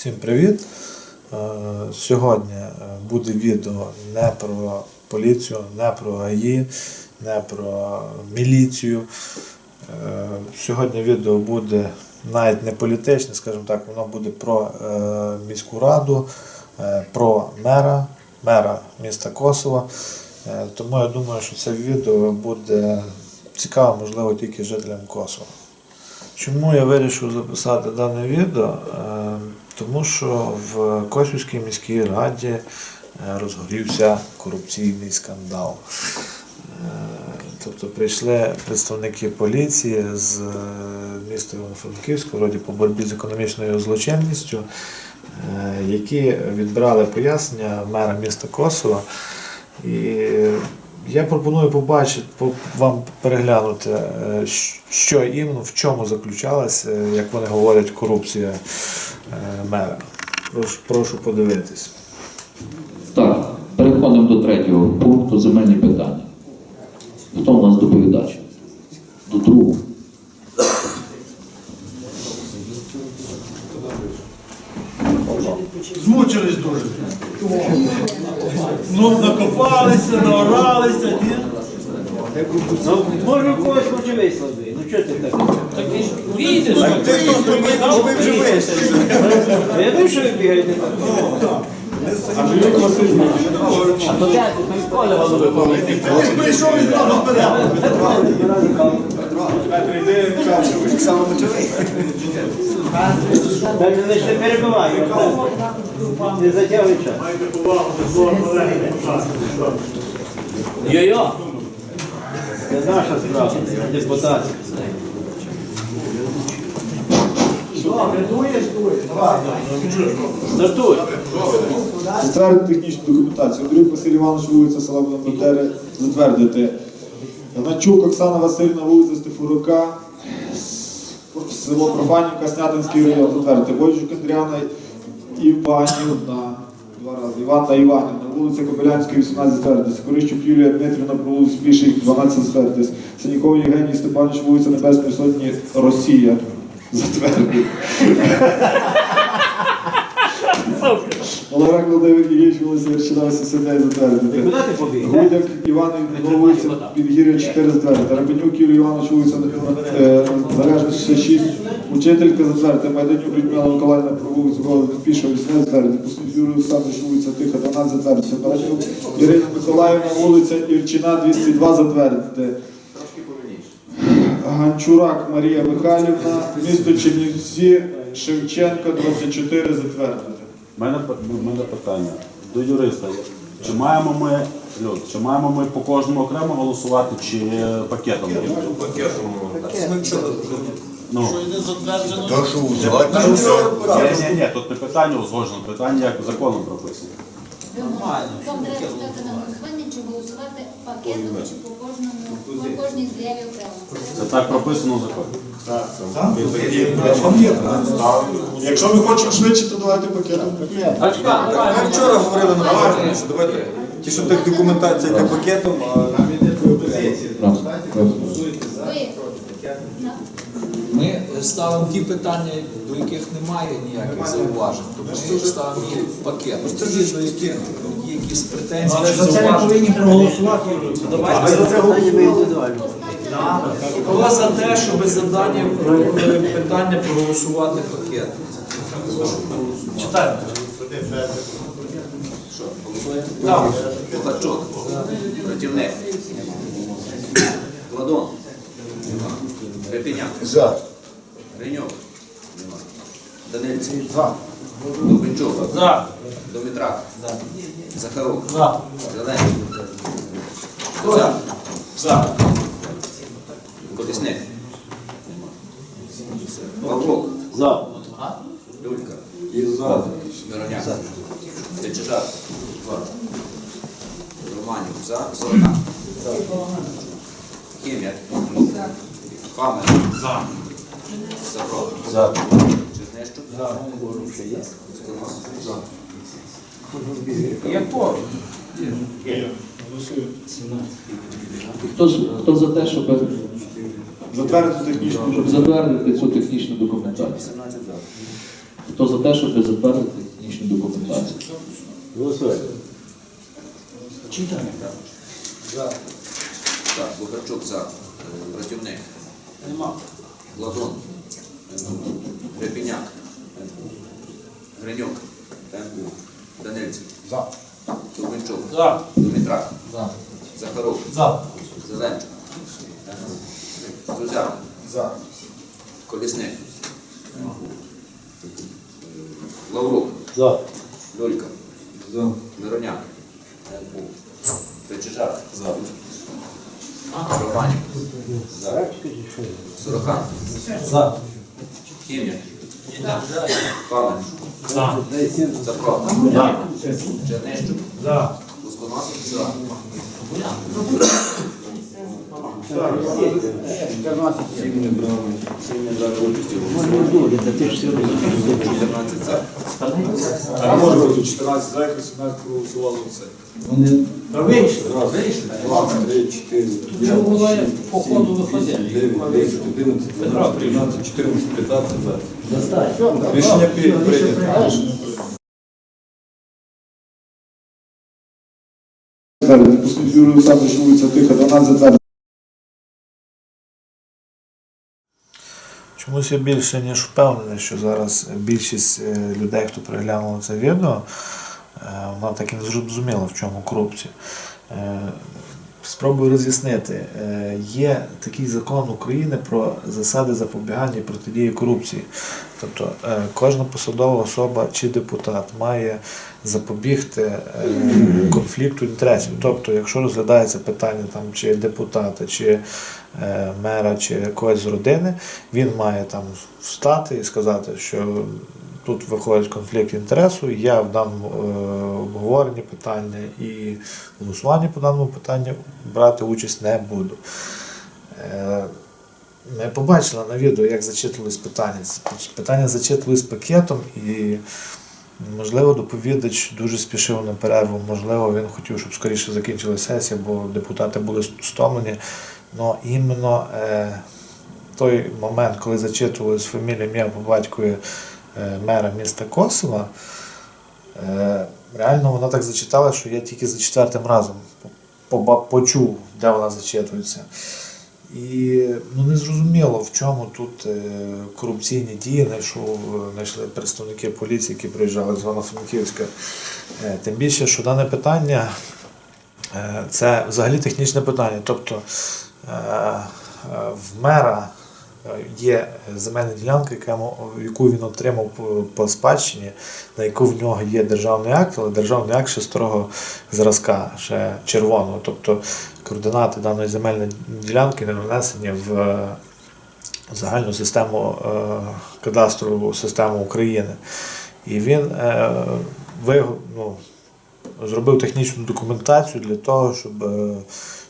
Всім привіт! Е, Сьогодні е, буде відео не про поліцію, не про ГАІ, не про міліцію. Е, Сьогодні відео буде навіть не політичне, скажімо так, воно буде про міську раду, про мера, мера міста Косово. Е, Тому я думаю, що це відео буде цікаво, можливо, тільки жителям Косова. Чому я вирішив записати дане відео? Тому що в Косівській міській раді е, розгорівся корупційний скандал. Е, Тобто прийшли представники поліції з е, міста Івано-Франківська, вроді по боротьбі з економічною злочинністю, які відбирали пояснення мера міста Косова. І я пропоную побачити, вам переглянути, е, що іменно, в чому заключалася, е, як вони говорять, корупція е, мера. Прошу, прошу подивитись. Так, переходимо до третього пункту земельні питання. Хто у нас доповідач? До другого. Змучились дуже. Ну, накопалися, наоралися, ні? Ну, може когось хоче вислави. Ну чого ти так? Так вийдеш. Ти хто зробив, що ви вже вийшли. Я думаю, що ви бігаєте так. А то ти там поле голови повинні. Ти прийшов і зразу вперед. Петро, йди. Так само почали. Дайте не лише перебивай. Не затягуй час. Йо-йо. Це наша справа, депутатська. Стартуй. Затвердити технічну документацію. Андрій Василь Іванович, вулиця села Бонапартери, затвердити. Гначук Оксана Васильівна, вулиця Стефурука, село Профанівка, Снятинський район, затвердити. Бойчук Андріана Іванівна, два рази, Іванна Іванівна, вулиця Кобилянська, 18 затвердити. Корищук Юлія Дмитрівна, по вулиці Піший, 12 затвердити. Синяков Євгеній Степанович, вулиця Небесної Сотні, Росія, затвердити. Олег Володимир Ілліч, вулиця Верчина, 79 затвердити. Куди ти побіг? Гудяк Іван вулиця Підгір'я 4 затвердити. Рабенюк Юрій Іванович, вулиця е, Залежності 6. Учителька затвердити. Майданюк Людмила Миколаївна, про вулицю Голодних Пішов, 18 затвердити. Пустив Юрій Олександрович, вулиця Тиха, 12 затвердити. Ірина Миколаївна, вулиця Ірчина, 202 затвердити. Ганчурак Марія Михайлівна, місто Чернівці, Шевченка, 24 затвердити. У мене, у мене питання до юриста. Чи маємо ми Люд, чи маємо ми по кожному окремо голосувати, чи пакетом? Ну, ні, ні, ні, тут не питання узгоджено, питання як законом прописано. Вам треба ставити на голосування, чи голосувати пакетом, чи по кожному, по кожній заяві окремо. Це так прописано в законі. Якщо ми хочемо швидше, то давайте пакетом. Ми вчора говорили на що давайте ті, що так документація йде пакетом, а Ми ставимо ті питання, до яких немає ніяких зауважень, то ми ставимо їх в пакет. Ті, до яких є якісь претензії чи зауваження. проголосувати. Давайте за це голосуємо. Хто за те, щоб за дані е, питання проголосувати пакет? Читаємо. Так. Ткачук. Противник. Ладон. Репіняк. За. Ренюк. Данильцев. За. Дубенчук. За. Домітрак. За. Захарук. За. Зелений. За. За. Колісник. Павлук. За. Люлька. За. Мироняк. Течежак. За. Романів. За. Сорока. Хім'як. Хамер. За. Сапро. За. Чернещук. За. Сконос. За. Якого? Хто, з- хто за те, щоб Затвердити технічну затвердити цю технічну документацію? 17 за. Хто за те, щоб затвердити технічну документацію? Голосуємо. Так, Бухарчук за. Е, Братівник. Нема. Ладон. Репіняк. Гринюк. Данильцев. За. Турбинчук. За. Дмитрак. За. Захарук. За. Зеленчук. Зузяк. За. Колісник. Лаврук. За. Люлька. За. Мироняк. Печежак. За. Романів. Сорока. За. Хім'я. Павлен. За. Запрот. За. Чернищук. За. Лусконосов. За. Чотирнадцять за. А може бути 14 за, якось 17 проголосувало все. Та вийшли. Два, три, чотири, Чому була по ходу виходили? 9, 10, 11, 12, 13, 14, 15 за. Достатньо. Рішення пі- прийнято. Затвердити. Пустить Юрій Олександрович, вулиця Тиха, 12 затвердити. Чомусь я більше ніж впевнений, що зараз більшість е, людей, хто переглянуло це відео, е, вона так і не зрозуміла, в чому корупція. Е, Спробую роз'яснити. Є такий закон України про засади запобігання і протидії корупції. Тобто е, кожна посадова особа чи депутат має запобігти е, конфлікту інтересів. Тобто, якщо розглядається питання там, чи депутата, чи е, мера, чи якогось з родини, він має там встати і сказати, що тут виходить конфлікт інтересу, я в даному обговоренні питання і голосуванні по даному питанню брати участь не буду. Ми побачили на відео, як зачитувались питання. Питання зачитувались пакетом і. Можливо, доповідач дуже спішив на перерву, можливо, він хотів, щоб скоріше закінчилася сесія, бо депутати були стомлені. Но іменно е, той момент, коли зачитувалась фамілія ім'я по батькові е, мера міста Косова, е, реально вона так зачитала, що я тільки за четвертим разом почув, де вона зачитується. І ну, не зрозуміло, в чому тут е, корупційні дії знайшов, е, знайшли представники поліції, які приїжджали з Івано-Франківська. Е, тим більше, що дане питання це взагалі технічне питання. Тобто в мера є земельна ділянка, яку він отримав по, спадщині, на яку в нього є державний акт, але державний акт ще старого зразка, ще червоного. Тобто координати даної земельної ділянки не внесені в е, загальну систему е, кадастрову систему України. І він е, ви, ну, зробив технічну документацію для того, щоб е,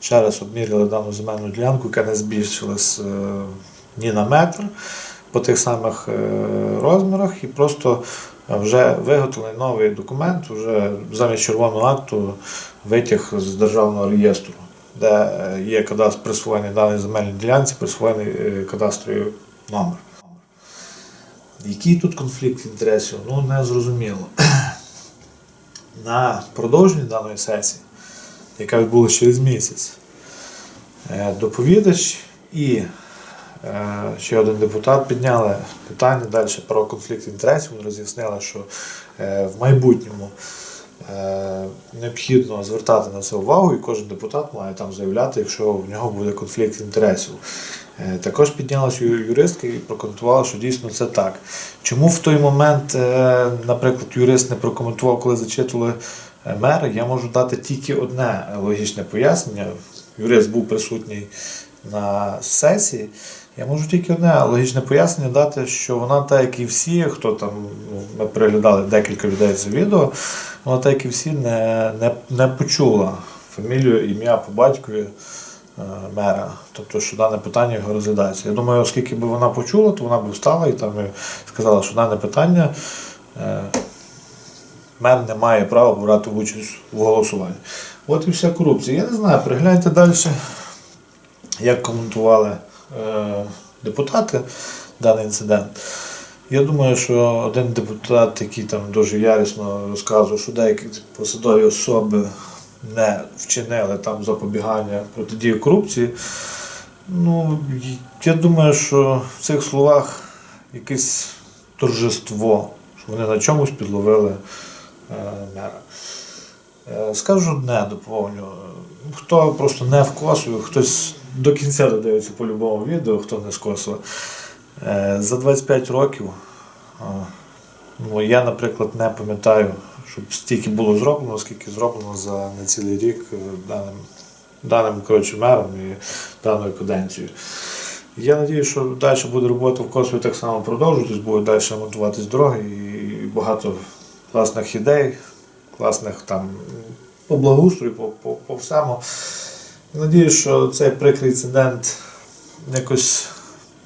ще раз обміряли дану земельну ділянку, яка не збільшилась е, ні на метр по тих самих е, розмірах, і просто вже виготовлений новий документ, вже замість червоного акту витяг з державного реєстру, де е, є кадастр присвоєний даній земельній ділянці, присвоєний е, кадастровий номер. Який тут конфлікт інтересів? Ну не зрозуміло. На продовженні даної сесії, яка відбулася через місяць, доповідач і ще один депутат підняли питання далі про конфлікт інтересів. Вони роз'яснили, що е, в майбутньому е, необхідно звертати на це увагу, і кожен депутат має там заявляти, якщо в нього буде конфлікт інтересів. Е, Також піднялася юристка і прокоментувала, що дійсно це так. Чому в той момент, е, наприклад, юрист не прокоментував, коли зачитували е, мера, я можу дати тільки одне логічне пояснення. Юрист був присутній на сесії. Я можу тільки одне логічне пояснення дати, що вона, так як і всі, хто там, ну, ми переглядали декілька людей це відео, вона так як і всі не, не, не почула фамілію, ім'я по батькові е, мера. Тобто, що дане питання його розглядається. Я думаю, оскільки б вона почула, то вона б встала і там і сказала, що дане питання е, мер не має права брати участь в голосуванні. От і вся корупція. Я не знаю, перегляньте далі, як коментували е, депутати даний інцидент. Я думаю, що один депутат, який там дуже ярісно розказував, що деякі посадові особи не вчинили там запобігання протидії корупції. Ну, я думаю, що в цих словах якесь торжество, що вони на чомусь підловили е, мера. Е, Скажу одне доповню. Хто просто не в косу, хтось до кінця додивиться по любому відео, хто не з Косова. Е, За 25 років ну, я, наприклад, не пам'ятаю, щоб стільки було зроблено, скільки зроблено за не цілий рік е, даним, даним коротше, мером і даною каденцією. Я сподіваюся, що далі буде робота в Косові так само продовжуватись, будуть далі монтуватись дороги і багато класних ідей, класних там по благоустрою, по, по, по всьому. Надіюсь, що цей прикрий інцидент якось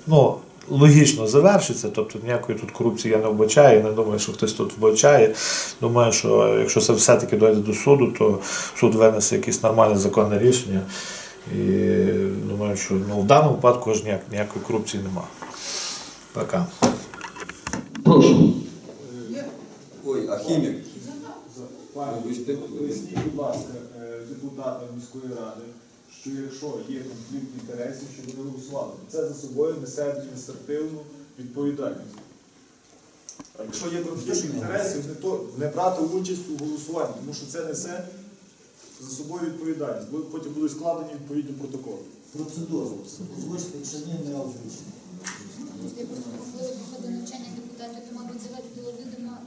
ну, логічно завершиться. Тобто ніякої тут корупції я не вбачаю. Я не думаю, що хтось тут вбачає. Думаю, що якщо це все-таки дойде до суду, то суд винесе якесь нормальне законне рішення. І думаю, що ну, в даному випадку ж ніяк, ніякої корупції немає. Пока. Прошу. Ой, а хімік? Поясніть, будь ласка, е, депутатам міської ради, що якщо є конфлікт інтересів, що вони голосували, це за собою несе адміністративну відповідальність. А якщо є конфлікт інтересів, не, то, не брати участь у голосуванні, тому що це несе за собою відповідальність, бо потім будуть складені відповідні протоколи. Процедуру. Озвучте, якщо ні, не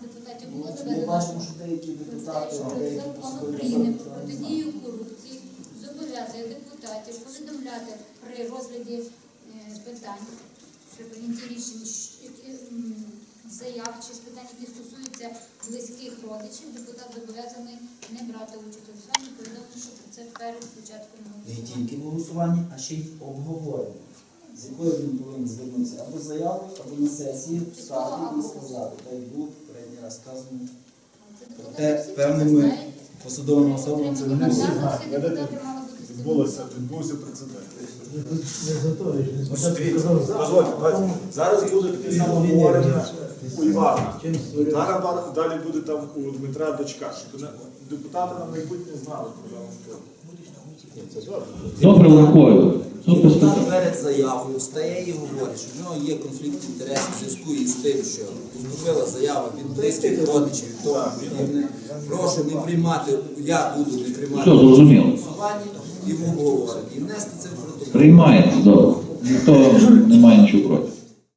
депутатів було Ми бачимо, що деякі депутати, деякі України про протидію депутатів повідомляти при розгляді е, питань, при прийнятті рішень які, м, заяв чи питань, які стосуються близьких родичів, депутат зобов'язаний не брати участь у голосуванні, повідомлено, що про це перед початком не тільки в голосуванні, а ще й в обговоренні. З якою він повинен звернутися або заявою, або на сесії встати і сказати. Так як було попередній раз сказано. Це Проте певними посадовими особами це не Отримані Відбулося, відбувся прецедент. Дозвольте, зараз буде таке саме обговорення у Івана. Зараз ба- далі буде там у Дмитра дочка, щоб не- депутати на майбутнє знали про дану справу. Добре. Тут без. Депутат перед заявою встає і говорить, що в нього є конфлікт інтересів в зв'язку із тим, що поступила заява від близьких родичів і тому подібне. Прошу не приймати, я буду не приймати Все, зрозуміло. голосування і в. І внести це в протокол. Приймається, добре. Ніхто не має нічого проти.